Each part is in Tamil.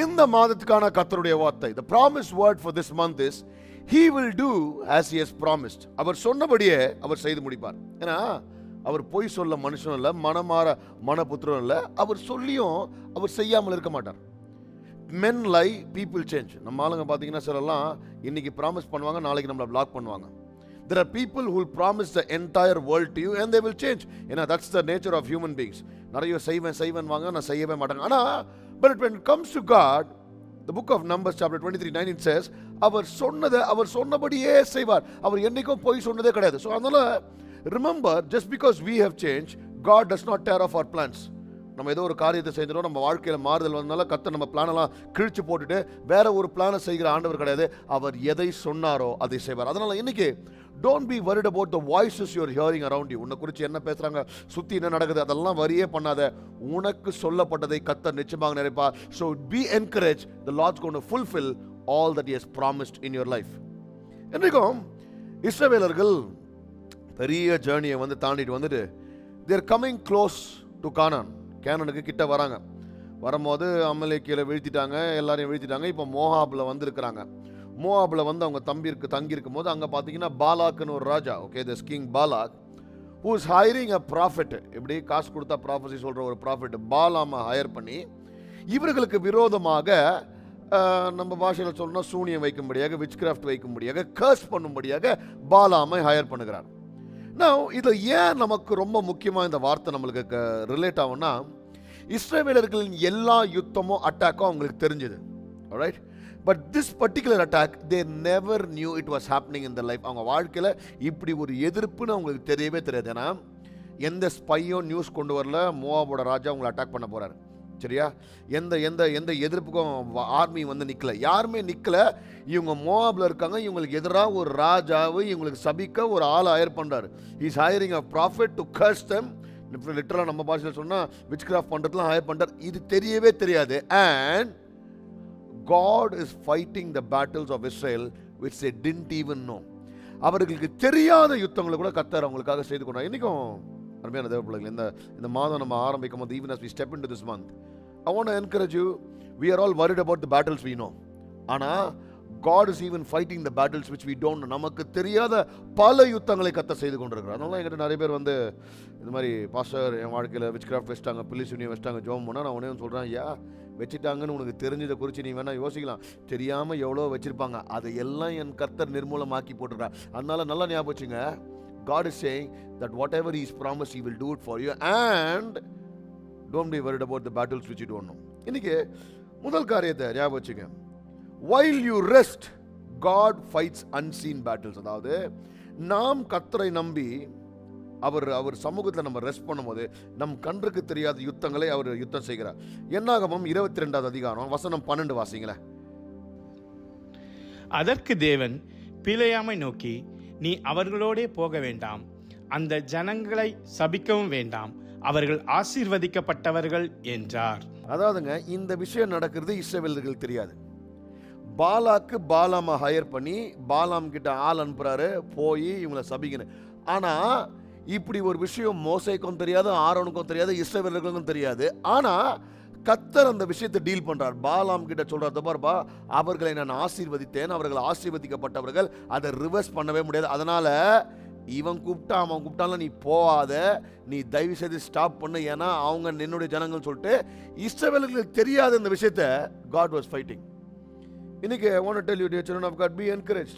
இந்த மாதத்துக்கான கத்தருடைய வார்த்தை the promise word for this month is he will do as is promised அவர் சொன்னபடியே அவர் செய்து முடிப்பார். ஏன்னா அவர் பொய் சொல்ல மனுஷனும் இல்லை மனமாற மனபுத்திரம் இல்லை அவர் சொல்லியும் அவர் செய்யாமல் இருக்க மாட்டார். மென் லை பீப்புள் சேஞ்ச் நம்ம ஆளுங்க பார்த்தீங்கன்னா சிலலாம் இன்னைக்கு ப்ராமிஸ் பண்ணுவாங்க நாளைக்கு நம்மளை பிளாக் பண்ணுவாங்க. There are people who'll promise the entire world to you and they will change ஏன்னா that's the nature of human beings நிறைய செய்வேன் செய்வேன் வாங்க நான் செய்யவே மாட்டேங்க ஆனால் but when it comes to God the book of numbers chapter 23 19 says அவர் சொன்னதை அவர் சொன்னபடியே செய்வார். அவர் என்னைக்கும் போய் சொன்னதே கிடையாது. ஸோ அதனால் remember just because we have change God does not dare of our plans நம்ம ஏதோ ஒரு காரியத்தை செஞ்சிடும் நம்ம வாழ்க்கையில் மாறுதல் வந்தனால கத்த நம்ம பிளானெல்லாம் கிழிச்சு போட்டுட்டு வேற ஒரு பிளானை செய்கிற ஆண்டவர் கிடையாது. அவர் எதை சொன்னாரோ அதை செய்வார். அதனால இன்னைக்கு don't be worried about the voices you're hearing around you உன்னை குறித்து என்ன பேசுகிறாங்க சுற்றி என்ன நடக்குது? அதெல்லாம் வரியே பண்ணாத. உனக்கு சொல்லப்பட்டதை கத்த நிச்சயமாக நிறைப்பா so be encourage the Lord's gonna fulfil all that is promised in your life என்றைக்கும் இஸ்ரவேலர்கள் பெரிய ஜேர்னியை வந்து தாண்டிட்டு வந்துட்டு they're coming close to Canaan கேனனுக்கு கிட்ட வராங்க. வரும்போது அமலேக்கியில் வீழ்த்திட்டாங்க எல்லாரையும் வீழ்த்திட்டாங்க. இப்போ மோஹாபில் வந்திருக்கிறாங்க. மோவாபில் வந்து அவங்க தம்பி இருக்கு தங்கி அங்கே பார்த்தீங்கன்னா பாலாக்குன்னு ஒரு ராஜா. Okay this king Balak who is hiring a prophet இப்படி காசு கொடுத்தா ப்ராஃபஸி சொல்கிற ஒரு ப்ராஃபிட் பாலாமை ஹையர் பண்ணி இவர்களுக்கு விரோதமாக நம்ம பாஷையில் சொல்லணும் சூனியம் வைக்கும்படியாக விச் கிராஃப்ட் வைக்கும்படியாக கர்ஸ் பண்ணும்படியாக பாலாமை ஹையர் பண்ணுகிறார். நான் இதில் ஏன் நமக்கு ரொம்ப முக்கியமாக இந்த வார்த்தை நம்மளுக்கு ரிலேட் ஆகும்னா இஸ்ரேவேலர்களின் எல்லா யுத்தமும் அட்டாக்கும் அவங்களுக்கு தெரிஞ்சது. Right but this particular attack they never knew it was happening in the life அவங்க வாழ்க்கையில் இப்படி ஒரு எதிர்ப்புன்னு அவங்களுக்கு தெரியவே தெரியாது. ஏன்னா எந்த ஸ்பையும் நியூஸ் கொண்டு வரல மோவாவோட ராஜா அவங்களை அட்டாக் பண்ண போகிறாரு சரியா? எந்த எந்த எந்த எதிர்ப்புக்கும் ஆர்மி வந்து நிற்கல யாருமே நிற்கல இவங்க மோவாபில் இருக்காங்க. இவங்களுக்கு எதிராக ஒரு ராஜாவை இவங்களுக்கு சபிக்க ஒரு ஆள் ஹயர் பண்ணுறாரு is hiring a prophet to curse them லிட்டரலாக நம்ம பாஷையில் சொன்னால் விச் கிராஃப்ட் பண்ணுறதுலாம் ஹயர் பண்ணுறாரு இது தெரியவே தெரியாது. And God is fighting the battles of Israel which they didn't even know அவர்களுக்கு தெரியாத யுத்தங்களை கூட கத்தர் அவங்களுக்காக செய்து கொண்டார். இன்றைக்கும் அருமையான தேவ பிள்ளைகள் இந்த இந்த மாதம் நம்ம ஆரம்பிக்கும் போது even as we step in to this month I to encourage you we are all worried about the battles we know ஆனால் God is even fighting the battles which we don't நமக்கு தெரியாத பல யுத்தங்களை கத்த செய்து கொண்டிருக்கிறார். அதனால என்கிட்ட நிறைய பேர் வந்து இந்த மாதிரி பாஸ்டர் என் வாழ்க்கையில் விச் கிராஃப்ட் வச்சிட்டாங்க பிலிஸ் யூனியன் வச்சிட்டாங்க ஜோம் பண்ணால் நான் உடனே சொல்கிறேன் ஐயா வச்சுட்டாங்கன்னு உனக்கு தெரிஞ்சதை குறித்து நீ வேணால் யோசிக்கலாம் தெரியாமல் எவ்வளோ வச்சுருப்பாங்க அதை எல்லாம் என் கர்த்தர் நிர்மூலமாக்கி போட்டுடுறா அதனால் நல்லா ஞாபகம் வச்சுங்க God is saying that whatever is promise he will do it for you and don't be worried about the battles which it ஒன்றும் இன்றைக்கி முதல் காரியத்தை ஞாபகம் வச்சுங்க while you rest God fights unseen battles அதாவது நாம் கத்தரை நம்பி அவர் அவர் சமூகத்தில் நம்ம ரெஸ்ட் பண்ணும்போது நம் கண்ணுக்கு தெரியாத யுத்தங்களை அவர் யுத்தம் செய்கிறார். என்னாகமம் இருபத்தி ரெண்டாவது அதிகாரம் வசனம் பன்னெண்டு வாசிங்களேன் அதற்கு தேவன் பிழையாமை நோக்கி நீ அவர்களோடே போக வேண்டாம். அந்த ஜனங்களை சபிக்கவும் வேண்டாம். அவர்கள் ஆசீர்வதிக்கப்பட்டவர்கள் என்றார். அதாவதுங்க இந்த விஷயம் நடக்கிறது இஸ்ரவேலர்களுக்கு தெரியாது. பாலாக்கு பாலாமை ஹையர் பண்ணி பாலாம் கிட்ட ஆள் அனுப்புறாரு போய் இவங்கள சபிக்கணும். ஆனா இப்படி ஒரு விஷயம் மோசைக்கும் தெரியாது ஆரோனுக்கும் தெரியாது இஸ்ரவேலர்களுக்கும் தெரியாது. ஆனால் கத்தர் அந்த விஷயத்தை டீல் பண்ணுறார் பாலாம் கிட்ட சொல்றாரு பாருப்பா அவர்களை நான் ஆசீர்வதித்தேன். அவர்கள் ஆசீர்வதிக்கப்பட்டவர்கள். அதை ரிவர்ஸ் பண்ணவே முடியாது. அதனால் இவன் கூப்பிட்டா அவன் கூப்பிட்டாலும் நீ போகாத. நீ தயவு செய்து ஸ்டாப் பண்ணு. ஏன்னா அவங்க என்னுடைய ஜனங்கள்னு சொல்லிட்டு இஸ்ரவேலர்களுக்கு தெரியாத இந்த விஷயத்த காட் வாஸ் ஃபைட்டிங் இன்னைக்கு want tell you dear children of God be encourage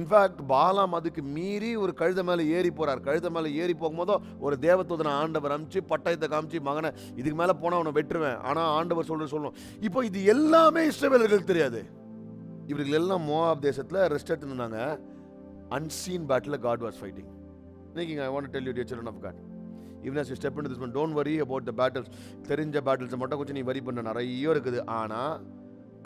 in fact Balaam அதுக்கு மீறி ஒரு கழுத மேலே ஏறி போகிறார் கழுத மேலே ஏறி போகும்போதோ ஒரு தேவத்தூதனை ஆண்டவர் அமிச்சு பட்டயத்தை காமிச்சு மகனை இதுக்கு மேலே போனால் அவனை வெட்டுருவேன். ஆனால் ஆண்டவர் சொல்கிற சொல்லணும். இப்போ இது எல்லாமே இஸ்ரவேலர்களுக்கு தெரியாது. இவர்கள் எல்லாம் மோவாப் தேசத்தில் rest எடுத்துருந்தாங்க unseen battle God was fighting இன்னைக்கு I want tell you dear children of God even as you step into this one don't worry about the தெரிஞ்ச பேட்டில்ஸை மட்டும் கொஞ்சம் நீ வரி பண்ண. நிறைய இருக்குது. ஆனால்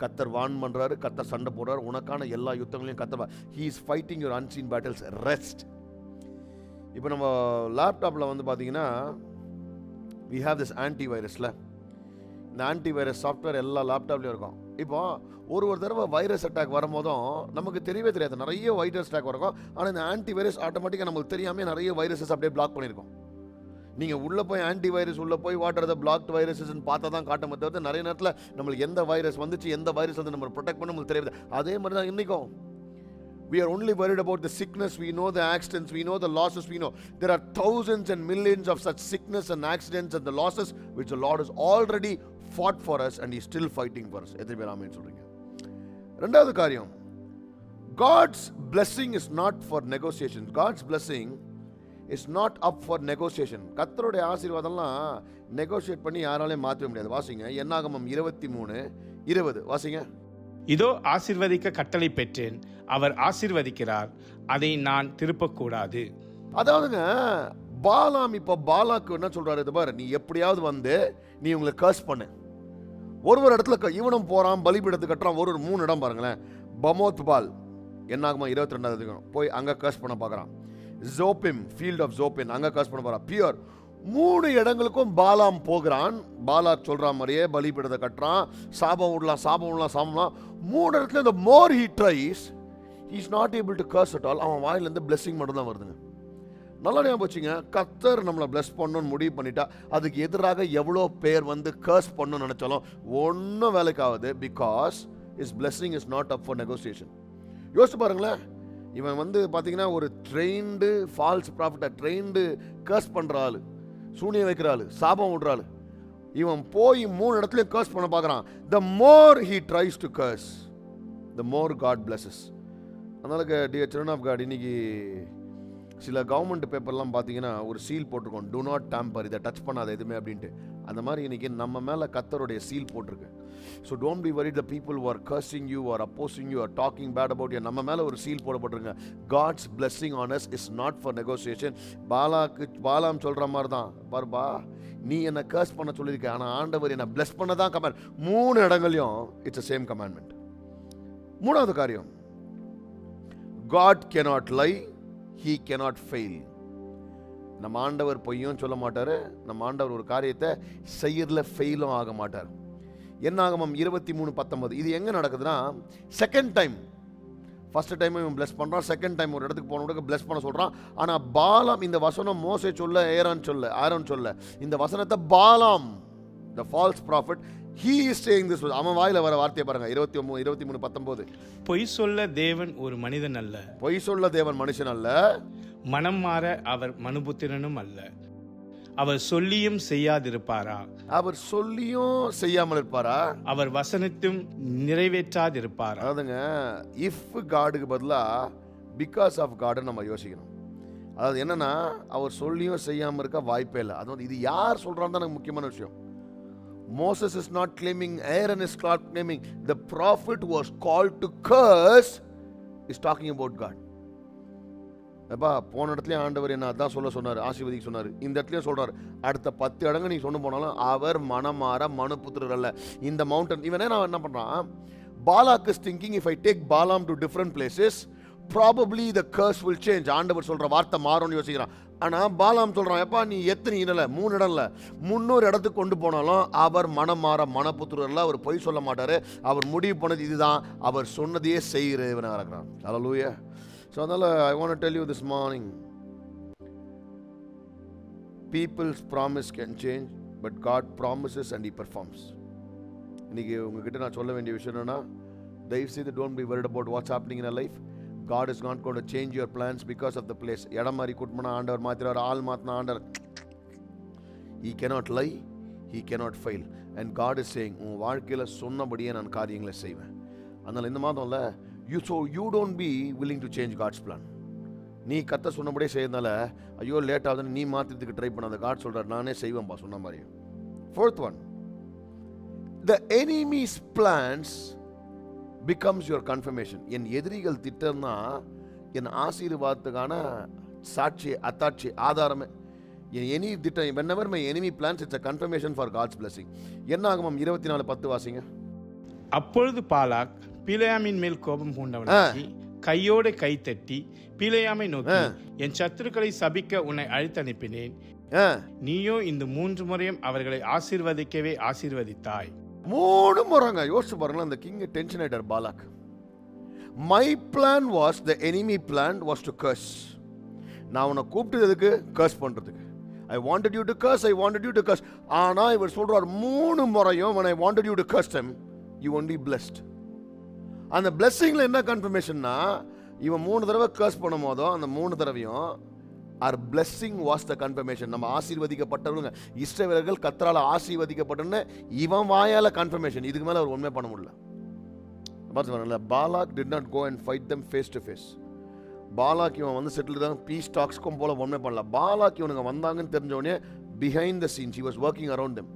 கத்தர் வான் பண்ணுறாரு கத்தர் சண்டை போடுறாரு. உனக்கான எல்லா யுத்தங்களையும் கத்தர் he is fighting your unseen battles rest இப்போ நம்ம லேப்டாப்பில் வந்து பார்த்தீங்கன்னா வி ஹாவ் திஸ் ஆன்டி வைரஸில் இந்த ஆன்டி வைரஸ் சாஃப்ட்வேர் எல்லா லேப்டாப்லேயும் இருக்கும். இப்போ ஒரு ஒரு தடவை வைரஸ் அட்டாக் வரும்போதும் நமக்கு தெரியவே தெரியாது. நிறைய வைரஸ் அட்டாக் வரும். ஆனால் இந்த ஆன்டி வைரஸ் ஆட்டோமேட்டிக்காக நமக்கு தெரியாமல் நிறைய வைரஸஸ் அப்படியே பிளாக் பண்ணியிருக்கோம். நீங்க உள்ள போய் ஆன்டி வைரஸ் உள்ள போய் what are the blocked viruses பார்த்தா தான் காட்ட தவிர்த்து நிறைய நேரத்தில் நம்மளுக்கு எந்த வைரஸ் வந்துச்சு எந்த வைரஸ் வந்து நம்ம ப்ரொடெக்ட் பண்ண நம்மளுக்கு தெரியாது அதே மாதிரி தான் இன்னைக்கும் We are only worried about the sickness. We know the accidents. We know the losses. We know there are thousands and millions of such sickness and accidents and the losses which the Lord has already fought for us and He's still fighting for us. எத்தனை பேர் ஆமென் சொல்றீங்க ரெண்டாவது காரியம் God's blessing is not for negotiation. God's blessing is not up for negotiation. கர்த்தருடைய ஆசீர்வாதம்லாம் நெகோஷியேட் பண்ணி யாராலையும் மாற்றவே முடியாது. வாசிங்க என்னாகமம் இருபத்தி மூணு இருபது. வாசிங்க. இதோ ஆசிர்வதிக்க கட்டளை பெற்றேன். அவர் ஆசிர்வதிக்கிறார். அதை நான் திருப்பக்கூடாது. அதாவதுங்க பாலாம் இப்போ பாலாக்கு என்ன சொல்றாரு இது பாரு நீ எப்படியாவது வந்து நீ உங்களை கர்ஸ் பண்ணு. ஒரு ஒரு இடத்துல இவனும் போறான் பலிபீடத்துக்கு கட்டுறான் ஒரு ஒரு மூணு இடம் பாருங்களேன். பமோத் பால் என்னாகுமா இருபத்தி ரெண்டாவது போய் அங்க கர்ஸ் பண்ண பார்க்கறான் ஜோபிம் ஃபீல்ட் ஆஃப் ஜோபின் அங்கே கர்ஸ் பண்ண போறான். பியூர் மூணு இடங்களுக்கும் பாலாம் போகிறான். பாலா சொல்கிற மாதிரியே பலிபீடத்தை கட்டுறான். சாபம் விடலாம் சாபம் விடலாம் சாபம்லாம் மூணு இடத்துல இந்த more he tries is not able to curse at all அவன் வாயிலேருந்து பிளெஸ்ஸிங் மட்டும் தான் வருதுங்க. நல்லா ஞாபகம் வச்சுங்க கத்தர் நம்மளை பிளஸ் பண்ணணும்னு முடிவு பண்ணிட்டா அதுக்கு எதிராக எவ்வளோ பேர் வந்து கர்ஸ் பண்ணணும்னு நினச்சாலும் ஒன்றும் வேலைக்காகுது because is blessing is not up for negotiation யோசிச்சு பாருங்களேன் இவன் வந்து பார்த்தீங்கன்னா ஒரு ட்ரெயின்டு ஃபால்ஸ் ப்ராஃபிட்டை ட்ரெயின்டு கேர்ஸ் பண்ணுற ஆள். சூனியம் வைக்கிற ஆள் சாபம் விடுற ஆள். இவன் போய் மூணு இடத்துலையும் கேர்ஸ் பண்ண பார்க்குறான் the more he tries to curse the more God blesses அதனால டியர் சில்ட்ரன் ஆஃப் காட் இன்னைக்கு சில கவர்மெண்ட் பேப்பர்லாம் பார்த்தீங்கன்னா ஒரு சீல் போட்டிருக்கோம். டூ நாட் டேம்பர் இதை டச் பண்ணாத எதுவுமே அப்படின்ட்டு. அந்த மாதிரி இன்னைக்கு நம்ம மேலே கத்தருடைய சீல் போட்டிருக்கு. So don't be worry the people are cursing you are opposing you are talking bad about you நம்ம மேலே ஒரு seal போடப்பட்டிருங்க. God's blessing on is not for negotiation பாலாக்கு Balaam சொல்கிற மாதிரி தான் பாருப்பா நீ என்னை கர்ஸ் பண்ண சொல்லியிருக்க. ஆனால் ஆண்டவர் என்னை பிளஸ் பண்ண தான் கமெண்ட் மூணு இடங்களையும் இட்ஸ் சேம் கமாண்ட்மெண்ட் மூணாவது காரியம். God cannot lie he cannot fail நம்ம ஆண்டவர் பொய்யும் சொல்ல மாட்டார். நம்ம ஆண்டவர் ஒரு காரியத்தை செய்யறதுல ஃபெயிலும் ஆக மாட்டார். என்னாகமம் இருபத்தி மூணு பத்தொன்பது. இது எங்க நடக்குதுன்னா செகண்ட் டைம் ஃபர்ஸ்ட் டைம் இவன் bless பண்றான் செகண்ட் டைம் ஒரு இடத்துக்கு போனவனுக்கு bless பண்ண சொல்றான். ஆனா பாலாம் இந்த வசனம் மோசே சொல்ல ஏரான் சொல்ல ஆரோன் சொல்ல. இந்த வசனத்தை Balaam the false prophet he is saying this அவன் வாயில வர வார்த்தையை பாருங்க இருபத்தி ஒன்பது இருபத்தி மூணு பத்தொன்பது. பொய் சொல்ல தேவன் ஒரு மனிதன் அல்ல. பொய் சொல்ல தேவன் மனுஷன் அல்ல. மனம் மாற அவர் மனுபுத்திரனும் அல்ல. அவர் சொல்லியும் செய்யாதிருப்பாரா? அவர் சொல்லியும் செய்யாமல் இருப்பாரா அவர் வசனத்தும் நிறைவேற்றாதிருப்பாரா? அதாவதுங்க இஃப் காடுக்கு பதிலா பிகாஸ் ஆஃப் காடுன்னு நம்ம யோசிக்கணும். அதாவது என்னன்னா அவர் சொல்லியும் செய்யாமல் இருக்க வாய்ப்பே இல்லை. அது வந்து இது யார் சொல்றான்னு தான் எனக்கு முக்கியமான விஷயம். Moses is not claiming Aaron is not claiming the prophet was call to curse is talking about God எப்பா போன இடத்துலையும் ஆண்டவர் என்ன அதான் சொல்ல சொன்னார் ஆசீர்வதிக்க சொன்னார். இந்த இடத்துலையும் சொல்கிறார் அடுத்த பத்து இடங்க நீ சொன்ன போனாலும் அவர் மனமாற மனுபுத்திரர் அல்ல. இந்த மவுண்டன் இவனே நான் என்ன பண்ணுறான் Balak is thinking if I take Balaam to different places probably the curse will change ஆண்டவர் சொல்கிற வார்த்தை மாறும்னு யோசிக்கிறான். ஆனால் பாலாம் சொல்கிறான் எப்பா நீ எத்தனை இடல மூணு இடம் இல்லை முன்னூறு இடத்துக்கு கொண்டு போனாலும் அவர் மனம் மாற மனப்புத்திரர்ல அவர் பொய் சொல்ல மாட்டார். அவர் முடிவு பண்ணது இதுதான். அவர் சொன்னதையே செய்கிறவனாக இருக்கிறான் லூயா ஸோ அதனால் I want tell you this morning people's promise can change but God promises and he performs இன்னைக்கு உங்ககிட்ட நான் சொல்ல வேண்டிய விஷயம் என்னன்னா தயவு செய்து don't be worried about what's happening in life God is not God change your plans because of the place இடம் மாதிரி கூட்டமான ஆண்டவர் மாத்திரார் ஆள் மாத்தின ஆண்டவர். He cannot lie he cannot fail and God is saying உன் வாழ்க்கையில் சொன்னபடியே நான் காரியங்களை செய்வேன். அதனால் இந்த மாதம் இல்லை you so you don't be willing to change God's plan நீ கத்த சொன்னபடியே செய்யறதுனால ஐயோ லேட் ஆகுதுன்னு நீ மாத்திரத்துக்கு ட்ரை பண்ணாத. காட் சொல்கிறார் நானே செய்வேன்பா சொன்ன மாதிரி. Fourth one the enemy's plans becomes your confirmation என் எதிரிகள் திட்டம்னா என் ஆசீர்வாதத்துக்கான சாட்சி அத்தாட்சி ஆதாரமே. என் எனி திட்டம் whenever my enemy plans it's a confirmation for God's blessing என்ன ஆகும் இருபத்தி நாலு பத்து வாசிங்க. அப்பொழுது பாலாக் பிலேயாமின் மேல் கோபம் பூண்டவனாகி கையோடு கை தட்டி பிலேயாமை நோக்கி என் சத்துருக்களை சபிக்க உன்னை அழைத்தனுப்பினேன். ஆ. நீயோ இந்த மூன்று முறையும் அவர்களை ஆசீர்வதிக்கவே ஆசீர்வதித்தாய். மூணு முறைங்க. யோசிச்சு பாருங்களேன் அந்த கிங் டென்ஷன் ஆயிட்டார் Balak. My plan was the enemy plan was to curse நான் உன்னை கூப்பிட்டது எதுக்கு? கர்ஸ் பண்ணுறதுக்கு I wanted you to curse I wanted you to curse ஆனா இவர் சொல்றார் மூணு முறையும் I wanted you to curse them you only blessed. அந்த பிளெஸ்ஸிங்ல என்ன கன்ஃபர்மேஷன்னா இவன் மூணு தடவை கர்ஸ் பண்ணும் போதும் அந்த மூணு தடவையும் our blessing was the confirmation நம்ம ஆசீர்வதிக்கப்பட்டவங்க இஷ்டவர்கள் கத்தரால் ஆசீர்வதிக்கப்பட்டன்னு இவன் வாயால கன்ஃபர்மேஷன் இதுக்கு மேலே அவர் உண்மை பண்ண முடியல. பார்த்து Balak did not go and fight them face to face Balak இவன் வந்து செட்டில் தான் பீஸ் டாக்ஸ்க்கும் போல ஒன்றுமே பண்ணல. பாலாக் இவனுங்க வந்தாங்கன்னு தெரிஞ்சவொடனே behind the scenes he was working around them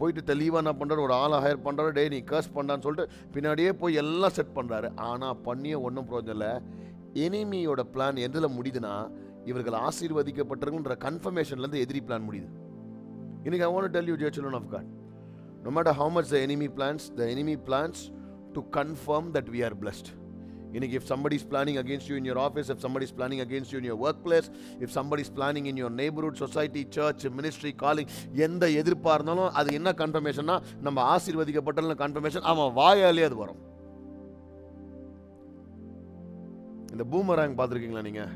போயிட்டு தெளிவாக என்ன பண்ணுறாரு ஒரு ஆளை ஹையர் பண்ணுறாரு டே நீ கர்ஸ் பண்ணான்னு சொல்லிட்டு பின்னாடியே போய் எல்லாம் செட் பண்ணுறாரு ஆனால் பண்ணிய ஒன்றும் பிரயோஜனம் இல்லை எனிமியோட பிளான் எதில் முடியுதுன்னா இவர்கள் ஆசீர்வதிக்கப்பட்டிருக்குன்ற கன்ஃபர்மேஷன்லேருந்து எதிரி பிளான் முடியுது. இன்னைக்கு I want tell you J children of God no matter how much the enemy plans the enemy plans to confirm that we are blessed இன்னைக்கு if somebody is planning against you in your office if somebody is planning against you in in work place if somebody is planning in your neighborhood society church ministry calling எந்த எதிர்ப்பாக இருந்தாலும் அது என்ன கன்ஃபர்மேஷன்னா நம்ம ஆசீர்வதிக்கப்பட்ட கன்ஃபர்மேஷன் அவன் வாயாலே அது வரும். இந்த பூமராங் பார்த்துருக்கீங்களா நீங்கள்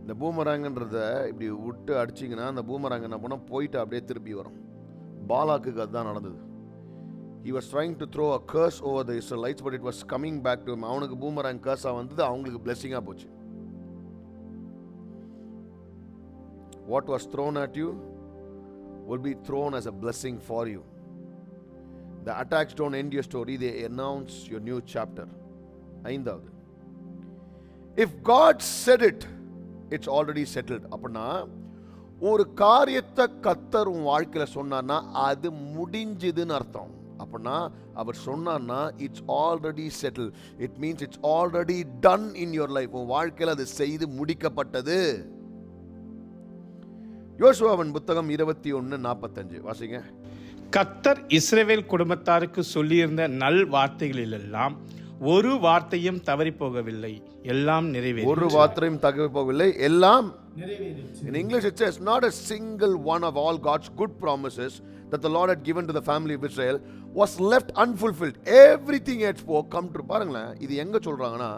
இந்த பூமராங்கன்றத இப்படி விட்டு அடிச்சிங்கன்னா அந்த பூமராங் என்ன பண்ணால் போயிட்டு அப்படியே திருப்பி வரும். பாலாக்குக்கு அதுதான் நடந்தது. He was trying to throw a curse over the Israelites but it was coming back to அவனுக்கு பூமராங் கர்ஸாக வந்தது அவங்களுக்கு பிளெஸ்ஸிங்காக போச்சு what was thrown at you will be thrown as a blessing for you. The attacks don't end your story, they announce your new chapter. ஐந்தாவது if God set it it's already settled அப்படின்னா ஒரு காரியத்தை கத்தர் உன் வாழ்க்கையில் சொன்னார்னா அது முடிஞ்சதுன்னு அர்த்தம் அப்படின்னா அவர் சொன்னார்னா it's already settle it means it's already done in your life உன் வாழ்க்கையில் அது செய்து முடிக்கப்பட்டது. யோசுவாவின் புத்தகம் இருபத்தி ஒன்று நாற்பத்தஞ்சு வாசிங்க. கத்தர் இஸ்ரவேல் குடும்பத்தாருக்கு சொல்லியிருந்த நல் வார்த்தைகளிலெல்லாம் ஒரு வார்த்தையும் தவறி போகவில்லை எல்லாம் ஒரு நிறைவேறி வார்த்தையும் தகவ போகவில்லை எல்லாம் In English, it says, Not a single one of all God's good promises that the Lord had given to the family of Israel was left unfulfilled. Everything he had spoke come true. பாருங்களேன் இது எங்க சொல்றாங்கன்னா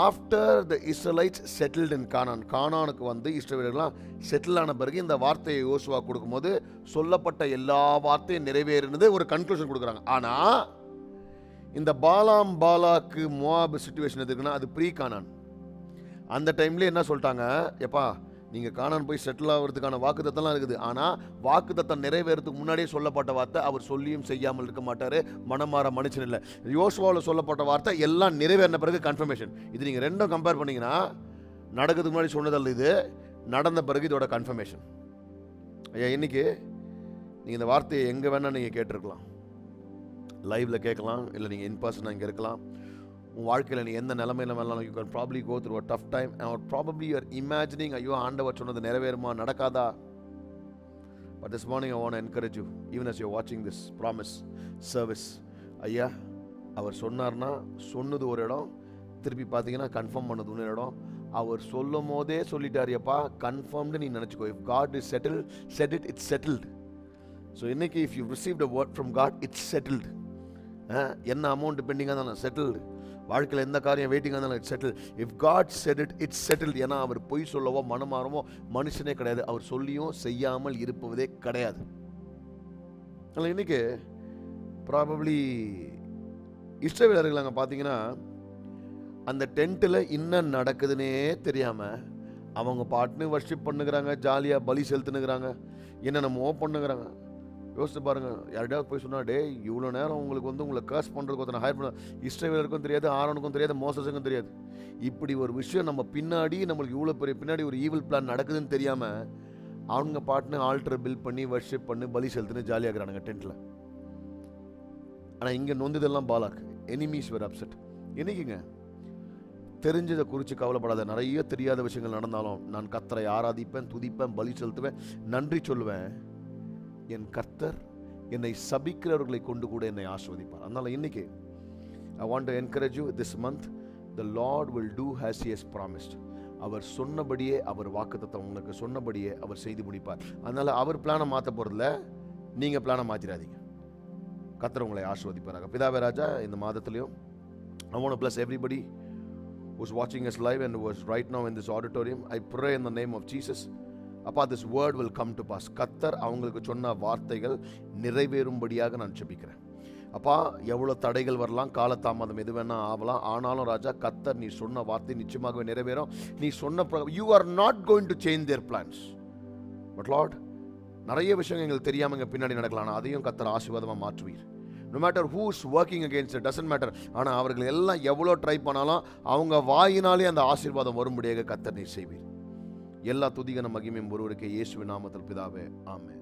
after the Israelites settled in Canaan கானானுக்கு வந்து இஸ்ரவேலர்கள்லாம் செட்டில் ஆன பிறகு இந்த வார்த்தையை யோசுவா கொடுக்கும்போது சொல்லப்பட்ட எல்லா வார்த்தையும் நிறைவேறினது ஒரு கன்க்ளூஷன் கொடுக்குறாங்க ஆனால் இந்த பாலாம் பாலாக்கு மோவாப் சுச்சுவேஷன் எதுக்குன்னா அது ப்ரீ கானான் அந்த டைம்லேயே என்ன சொல்லிட்டாங்க எப்பா நீங்கள் காணான் போய் செட்டில் ஆகிறதுக்கான வாக்குத்தத்தம்லாம் இருக்குது. ஆனால் வாக்கு தத்தம் நிறைவேறதுக்கு முன்னாடியே சொல்லப்பட்ட வார்த்தை அவர் சொல்லியும் செய்யாமல் இருக்க மாட்டார். மனமாற மனுஷன் இல்லை. யோசுவாவில் சொல்லப்பட்ட வார்த்தை எல்லாம் நிறைவேறின பிறகு கன்ஃபர்மேஷன் இது நீங்கள் ரெண்டும் கம்பேர் பண்ணிங்கன்னா நடக்கிறதுக்கு முன்னாடி சொன்னதல்ல இது. நடந்த பிறகு இதோட கன்ஃபர்மேஷன் ஐயா இன்னைக்கு நீங்கள் இந்த வார்த்தையை எங்கே வேணால் நீங்கள் கேட்டிருக்கலாம். லைவில் கேட்கலாம். இல்லை நீங்கள் இன் பர்சன் இங்கே இருக்கலாம். உன் வாழ்க்கையில் நீ எந்த நிலமையில வேணாலும் you can probably go through a tough time and probably you're imagining ஐயோ ஆண்டவர் சொன்னது நிறைவேறுமா? நடக்காதா? But this morning I want encourage you even as you வாட்சிங் திஸ் ப்ராமிஸ் சர்வீஸ் ஐயா அவர் சொன்னார்னா சொன்னது ஒரு இடம் திருப்பி பார்த்தீங்கன்னா கன்ஃபார்ம் பண்ணது இன்னொரு இடம். அவர் சொல்லும் போதே சொல்லிட்டாரியப்பா கன்ஃபார்ம்டு நீ நினச்சிக்கோ. If God is settle set it it's settled so இன்னைக்கு if you received a word from God it's settled என்ன அமௌண்ட் பெண்டிங்காக தானே செட்டில்டு வாழ்க்கையில் எந்த காரியம் வெயிட்டிங்காக இருந்தாலும் it's settle if God set it it's settle ஏன்னா அவர் பொய் சொல்லவோ மனமாறவோ மனுஷனே கிடையாது. அவர் சொல்லியும் செய்யாமல் இருப்பதே கிடையாது. அதனால் இன்னைக்கு ப்ராபப்ளி இஷ்டவீரர்கள் அங்கே பார்த்தீங்கன்னா அந்த டென்ட்டில் என்ன நடக்குதுன்னே தெரியாமல் அவங்க பாட்டுன்னு வர்ஷிப் பண்ணுகிறாங்க ஜாலியாக பலி செலுத்துனுங்கிறாங்க என்னென்னமோ பண்ணுகிறாங்க. யோசிச்சு பாருங்கள் யார்டையாவது போய் சொன்னா டே இவ்வளோ நேரம் உங்களுக்கு வந்து உங்களை கேர்ஸ் பண்ணுறதுக்கு ஒருத்தனை ஹையர் பண்ண இஸ்ரேலருக்கும் தெரியாது ஆரோனுக்கும் தெரியாது மோசஸுக்கும் தெரியாது. இப்படி ஒரு விஷயம் நம்ம பின்னாடி நம்மளுக்கு இவ்வளோ பெரிய பின்னாடி ஒரு ஈவில் பிளான் நடக்குதுன்னு தெரியாமல் அவங்க பாட்டுன்னு ஆல்டர் பில் பண்ணி வர்ஷிப் பண்ணி பலி செலுத்துன்னு ஜாலியாக டென்ட்டில் ஆனால் இங்கே நொந்ததெல்லாம் பாலாக். எனிமீஸ் வேறு அப்செட் என்னைக்குங்க? தெரிஞ்சதை குறித்து கவலைப்படாத. நிறைய தெரியாத விஷயங்கள் நடந்தாலும் நான் கத்தரை ஆராதிப்பேன் துதிப்பேன் பலி செலுத்துவேன் நன்றி சொல்லுவேன். என் கர்த்தர் என்னை சபிக்கிறவர்களை கொண்டு கூட என்னை ஆஸ்வதிப்பார். அதனால் இன்றைக்கி I want to encourage you this month the Lord will do has is promised அவர் சொன்னபடியே அவர் வாக்குத்தத்தம் உங்களுக்கு சொன்னபடியே அவர் செய்து முடிப்பார். அதனால் அவர் பிளானை மாற்ற போகிறதில்ல நீங்கள் பிளானை மாற்றிடாதீங்க கத்தர் உங்களை ஆஸ்வதிப்பாராக. பிதாவே ராஜா இந்த மாதத்துலையும் I ப்ளஸ் எவ்ரிபடி bless வாட்சிங் who's watching us live and no in right now in this auditorium. I pray in the name of Jesus. அப்பா this word will come to pass கத்தர் அவங்களுக்கு சொன்ன வார்த்தைகள் நிறைவேறும்படியாக நான் செபிக்கிறேன் அப்பா எவ்வளோ தடைகள் வரலாம் காலதாமதம் எது வேணால் ஆகலாம் ஆனாலும் ராஜா கத்தர் நீ சொன்ன வார்த்தை நிச்சயமாகவே நிறைவேறும். நீ சொன்ன you are not going to change their plans but lot நிறைய விஷயங்கள் எங்களுக்கு தெரியாமல் இங்கே பின்னாடி நடக்கலாம். ஆனால் அதையும் கத்தர் ஆசீர்வாதமாக மாற்றுவீர். No matter who's working against doesn't matter ஆனால் அவர்கள் எல்லாம் எவ்வளோ ட்ரை பண்ணாலும் அவங்க வாயினாலே அந்த ஆசீர்வாதம் வரும்படியாக கத்தர் நீ செய்வீர். எல்லா துதிகன மகிமையும் ஒருவருக்கே இயேசுவின் நாமத்தில் பிதாவே. ஆமே